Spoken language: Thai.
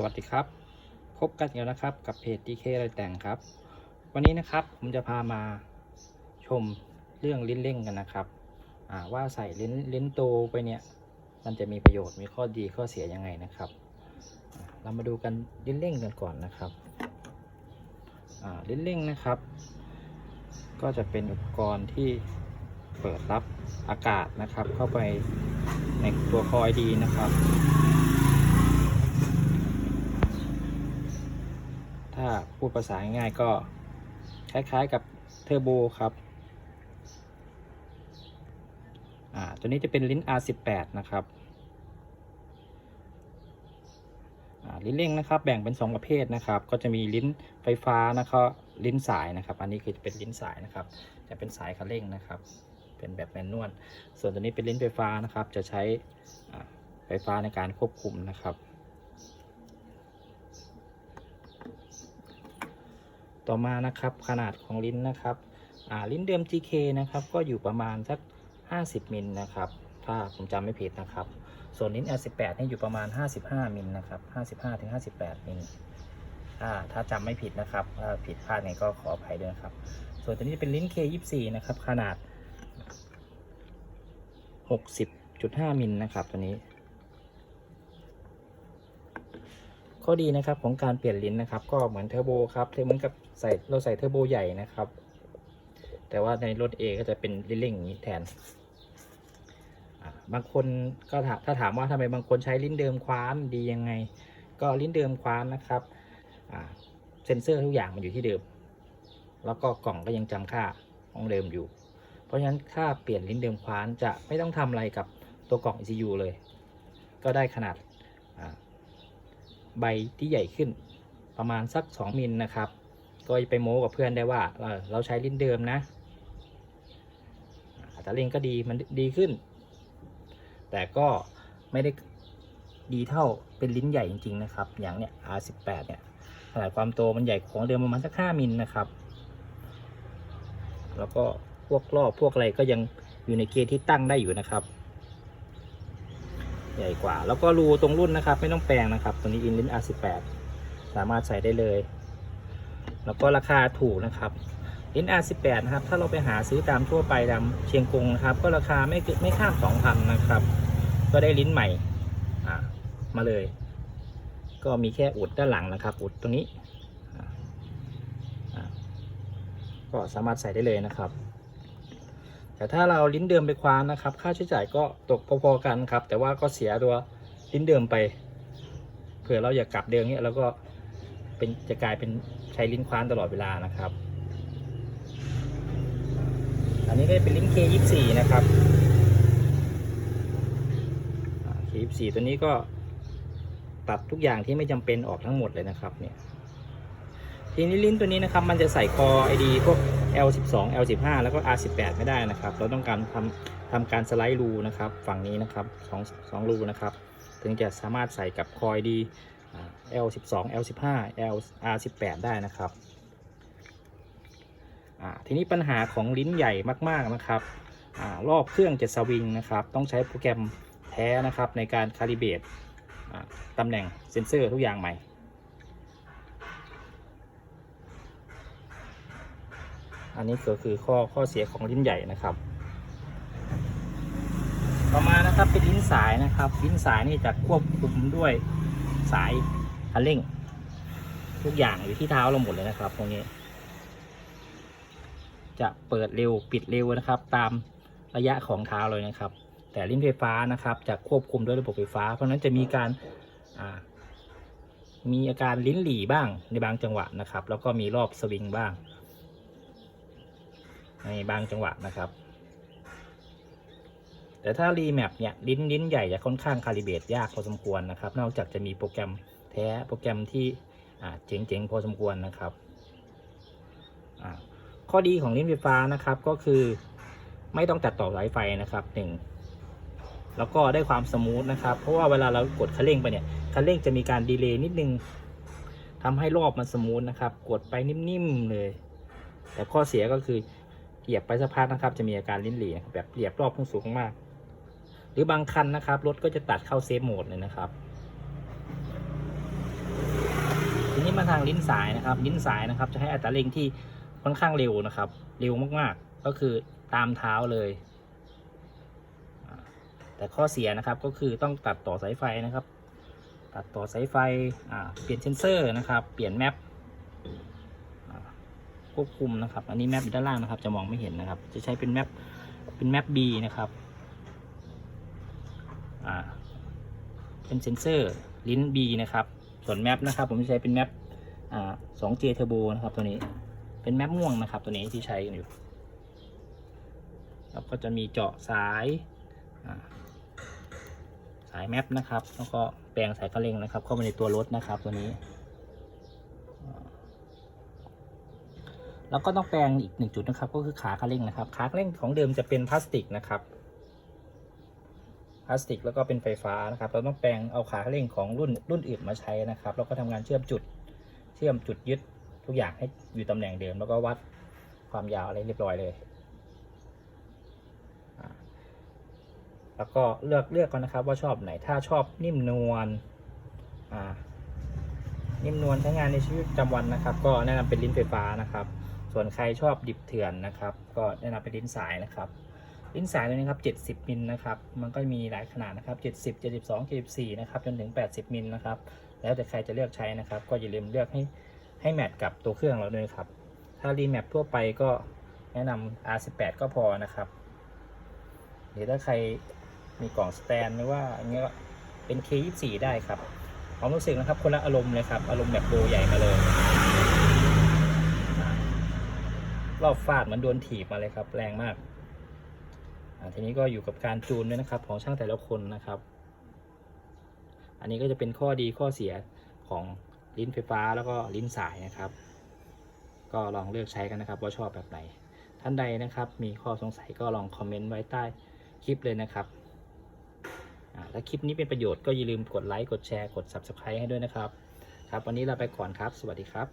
สวัสดีครับ พบกันอีกแล้วนะครับกับเพจ DK อะไรแต่งครับ วันนี้นะครับผมจะพามาชมเรื่องลิ้นเร่งกันนะครับอ่าว่าใส่ลิ้นลิ้นโตไปเนี่ยมันจะมีประโยชน์มีข้อดีข้อเสียยังไงนะครับ เรามาดูกันลิ้นเร่งกันก่อนนะครับอ่าลิ้นเร่งนะครับ ก็จะเป็นอุปกรณ์ที่เปิดรับอากาศนะครับ เข้าไปในตัวคอยดีนะครับ ถ้าพูดภาษาง่ายๆก็คล้ายๆกับเทอร์โบครับ อ่า ตัวนี้จะเป็นลิ้น R18 นะครับอ่าลิ้นเร่งนะครับแบ่งเป็น 2 ประเภทนะครับ ก็จะมีลิ้นไฟฟ้านะครับลิ้นสายนะครับ อันนี้คือจะเป็นลิ้นสายนะครับ จะเป็นสายคันเร่งนะครับ เป็นแบบแมนนวล ส่วนตัวนี้เป็นลิ้นไฟฟ้านะครับ จะใช้ไฟฟ้าในการควบคุมนะครับ ต่อมานะครับขนาดของลิ้นนะครับลิ้นเดิม GK นะครับก็อยู่ประมาณสัก 50มิลนะครับถ้าผมจำไม่ผิดนะครับ ส่วนลิ้น L18 นี่อยู่ประมาณ 55มิลนะครับ55ถึง58มิลอ่าถ้าจำไม่ผิดนะครับถ้าผิดพลาดไงก็ขออภัยด้วยครับ ส่วนตัวนี้เป็นลิ้น K24 นะครับขนาด 60.5มิลนะครับตัวนี้ข้อดีนะครับของการเปลี่ยนลิ้นนะครับ ก็เหมือนเทอร์โบครับเหมือนกับ ใส่เราใส่เทอร์โบใหญ่นะครับ แต่ว่าในรถ A ก็จะเป็นลิ้นเร่งอย่างนี้แทน บางคนก็ถามถ้าถามว่าทำไมบางคนใช้ลิ้นเดิมคว้านดียังไง ก็ลิ้นเดิมคว้านนะครับเซ็นเซอร์ทุกอย่างมันอยู่ที่เดิม แล้วก็กล่องก็ยังจำค่าของเดิมอยู่ เพราะฉะนั้นถ้าเปลี่ยนลิ้นเดิมคว้านจะไม่ต้องทำอะไรกับตัวกล่อง ECU เลย ก็ได้ขนาดใบที่ใหญ่ขึ้นประมาณสัก 2 มิลนะครับ ก็ไปโม้กับเพื่อนได้ว่าเออเราใช้ลิ้นเดิมนะอัตราเร่งก็ดีมันดีขึ้น แต่ก็ไม่ได้ดีเท่าเป็นลิ้นใหญ่จริงๆนะครับ อย่างเนี้ย R18 เนี่ยขนาดความโตมันใหญ่ของเดิมประมาณสัก5มิลนะครับ แล้วก็พวกรอบพวกอะไรก็ยังอยู่ในเกณฑ์ที่ตั้งได้อยู่นะครับ ใหญ่กว่า แล้วก็รูตรงรุ่นนะครับ ไม่ต้องแปลงนะครับ ตัวนี้อินลิ้น R18 สามารถใส่ได้เลย แล้วก็ราคาถูกนะครับลิน R18 นะครับ ถ้าเราไปหาซื้อตามทั่วไปตามเชียงกงนะครับ ก็ราคาไม่เกินไม่ข้าม2,000นะครับ ก็ได้ลิ้นใหม่มาเลย ก็มีแค่อุดด้านหลังนะครับ อุดตรงนี้ ก็สามารถใส่ได้เลยนะครับ แต่ถ้าเราลิ้นเดิมไปคว้านนะครับ ค่าใช้จ่ายก็ตกพอๆกันครับ แต่ว่าก็เสียตัวลิ้นเดิมไป เผื่อเราอยากกลับเดิมเนี้ยแล้วก็ เป็นจะกลายเป็นใช้ลิ้นคว้านตลอดเวลานะครับ อันนี้ก็เป็นลิ้น K24 นะครับอ่า K24 ตัวนี้ก็ตัดทุกอย่างที่ไม่จำเป็นออกทั้งหมดเลยนะครับเนี่ยทีนี้ลิ้นตัวนี้นะครับมันจะใส่คอ ID พวก L12 L15 แล้วก็ R18 ไม่ได้นะครับ เราต้องการทำทำการสไลด์รูนะครับ ฝั่งนี้นะครับสองสองรูนะครับ ถึงจะสามารถใส่กับคอย ID L12 L15 L R18 ได้นะครับทีนี้ปัญหาของลิ้นใหญ่มาก ๆนะครับอรอบเครื่องจะสวิงนะครับ ต้องใช้โปรแกรมแท้นะครับในการคาลิเบตตำแหน่งเซ็นเซอร์ทุกอย่างใหม่ อันนี้ก็คือข้อข้อเสียของลิ้นใหญ่นะครับ ต่อมานะครับเป็นลิ้นสายนะครับ ลิ้นสายนี่จะควบคุมด้วยสาย คันเร่ง ทุกอย่างอยู่ที่เท้าเราหมดเลยนะครับ ตรงนี้ จะเปิดเร็วปิดเร็วนะครับ ตามระยะของเท้าเลยนะครับ แต่ลิ้นไฟฟ้านะครับ จะควบคุมด้วยระบบไฟฟ้า เพราะนั้นจะมีการมีอาการลิ้นหลีบ้างในบางจังหวะนะครับ แล้วก็มีรอบสวิงบ้าง ในบางจังหวะนะครับ แต่ถ้ารีแมปเนี่ยลิ้นลิ้นใหญ่จะค่อนข้างคาลิเบตยากพอสมควรนะครับ นอกจากจะมีโปรแกรม แท้โปรแกรมที่เจ๋งๆพอสมควรนะครับ ข้อดีของลิ้นไฟฟ้านะครับก็คือไม่ต้องตัดต่อสายไฟนะครับหนึ่งแล้วก็ได้ความสมูทนะครับ เพราะว่าเวลาเรากดคันเร่งไปเนี่ยคันเร่งจะมีการดีเลย์นิดนึงทำให้รอบมันสมูทนะครับ กดไปนิ่มๆเลย แต่ข้อเสียก็คือเหยียบไปสักพักนะครับ จะมีอาการลิ้นหลี่นะครับแบบเหยียบรอบพุ่งสูงมาก หรือบางคันนะครับรถก็จะตัดเข้าเซฟโหมดเลยนะครับ ทีนี้มาทางลิ้นสายนะครับ ลิ้นสายนะครับจะให้อัตราเร่งที่ค่อนข้างเร็วนะครับ เร็วมากๆ ก็คือตามเท้าเลย แต่ข้อเสียนะครับก็คือต้องตัดต่อสายไฟนะครับ ตัดต่อสายไฟเปลี่ยนเซนเซอร์นะครับ เปลี่ยนแมปควบคุมนะครับ อันนี้แมปด้านล่างนะครับ จะมองไม่เห็นนะครับ จะใช้เป็นแมปเป็นแมป B นะครับเป็นเซนเซอร์ลิ้น B นะครับ ส่วนแมปนะครับ ผมจะใช้เป็นแมปอ่า 2J Turbo นะครับตัวนี้ เป็นแมปม่วงนะครับ ตัวนี้ที่ใช้กันอยู่แล้วก็จะมีเจาะสายอ่าสายแมปนะครับ แล้วก็แปลงสายกระเลงนะครับ เข้ามาในตัวรถนะครับ ตัวนี้ แล้วก็ต้องแปลงอีกหนึ่งจุดนะครับ ก็คือขากระเล็งนะครับ ขากระเล็งของเดิมจะเป็นพลาสติกนะครับ พลาสติกแล้วก็เป็นไฟฟ้านะครับ เราต้องแปลงเอาขาเร่งของรุ่นรุ่นอื่นมาใช้นะครับ แล้วก็ทำงานเชื่อมจุด เชื่อมจุดยึดทุกอย่างให้อยู่ตำแหน่งเดิม แล้วก็วัดความยาวอะไรเรียบร้อยเลย แล้วก็เลือกเลือกก่อนนะครับว่าชอบไหน ถ้าชอบนิ่มนวลนิ่มนวลใช้งานในชีวิตประจำวันนะครับ ก็แนะนำเป็นลิ้นไฟฟ้านะครับ ส่วนใครชอบดิบเถื่อนนะครับ ก็แนะนำเป็นลิ้นสายนะครับ ลิ้นสายตัวนี้ครับ70มิลนะครับ มันก็มีหลายขนาดนะครับ 70 72 74นะครับ จนถึง 80มิลนะครับ แล้วแต่ใครจะเลือกใช้นะครับ ก็อย่าลืมเลือกให้ให้แมทกับตัวเครื่องเราด้วยครับ ถ้ารีแมปทั่วไปก็แนะนำ R18 ก็พอนะครับ หรือถ้าใครมีกล่องสแตนหรือว่าอย่างเงี้ยเป็น K24 ได้ครับความรู้สึกนะครับ คนละอารมณ์เลยครับ อารมณ์แบบโบใหญ่มาเลย รอบฟาดเหมือนโดนถีบมาเลยครับ แรงมาก ทีนี้ก็อยู่กับการจูนด้วยนะครับ ของช่างแต่ละคนนะครับ อันนี้ก็จะเป็นข้อดีข้อเสียของลิ้นไฟฟ้าแล้วก็ลิ้นสายนะครับ ก็ลองเลือกใช้กันนะครับ ว่าชอบแบบไหน ท่านใดนะครับ มีข้อสงสัยก็ลองคอมเมนต์ไว้ใต้คลิปเลยนะครับถ้าคลิปนี้เป็นประโยชน์ก็อย่าลืมกดไลค์กดแชร์กด Subscribe ให้ด้วยนะครับ ครับ วันนี้เราไปก่อนครับ สวัสดีครับ